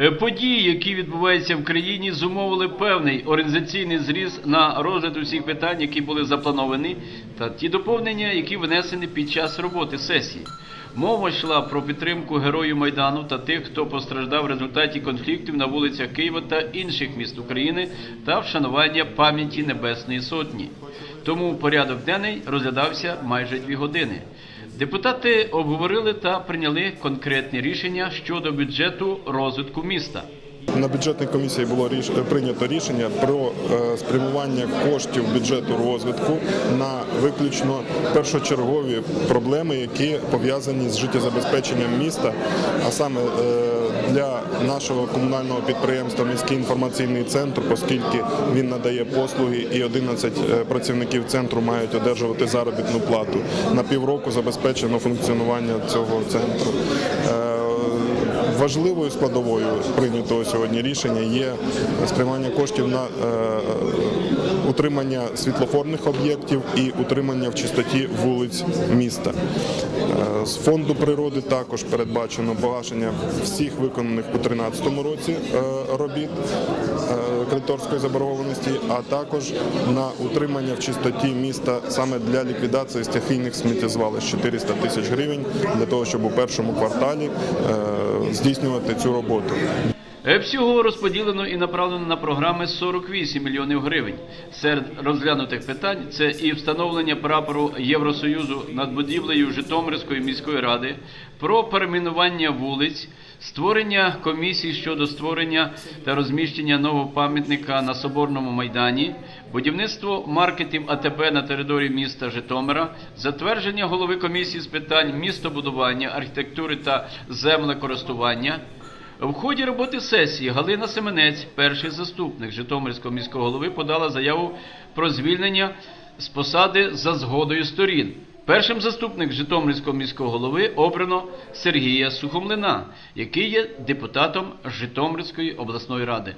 Е, Події, які відбуваються в країні, зумовили певний організаційний зріз на розгляд усіх питань, які були заплановані, та ті доповнення, які внесені під час роботи сесії. Мова йшла про підтримку героїв Майдану та тих, хто постраждав в результаті конфліктів на вулицях Києва та інших міст України та вшанування пам'яті Небесної Сотні. Тому порядок денний розглядався майже дві години. Депутати обговорили та прийняли конкретні рішення щодо бюджету розвитку міста. На бюджетній комісії було ріш... прийнято рішення про е, спрямування коштів бюджету розвитку на виключно першочергові проблеми, які пов'язані з життєзабезпеченням міста, а саме е, для нашого комунального підприємства Міський інформаційний центр, оскільки він надає послуги, і 11 е, працівників центру мають одержувати заробітну плату. На півроку забезпечено функціонування цього центру. Е, Важливою складовою прийнятого сьогодні рішення є сприймання коштів на е, утримання світлофорних об'єктів і утримання в чистоті вулиць міста. Е, З фонду природи також передбачено погашення всіх виконаних у 2013 році е, робіт е, кредиторської заборгованості, а також на утримання в чистоті міста саме для ліквідації стихійних сміттєзвалищ 400 тисяч гривень для того, щоб у першому кварталі здійснювати цю роботу. Всього розподілено і направлено на програми 48 мільйонів гривень. Серед розглянутих питань це і встановлення прапору Євросоюзу над будівлею Житомирської міської ради, про перейменування вулиць, створення комісій щодо створення та розміщення нового пам'ятника на Соборному майдані, будівництво маркетів АТБ на території міста Житомира, затвердження голови комісії з питань містобудування, архітектури та землекористування. В ході роботи сесії Галина Семенець, перший заступник Житомирського міського голови, подала заяву про звільнення з посади за згодою сторін. Першим заступник Житомирського міського голови обрано Сергія Сухомлина, який є депутатом Житомирської обласної ради.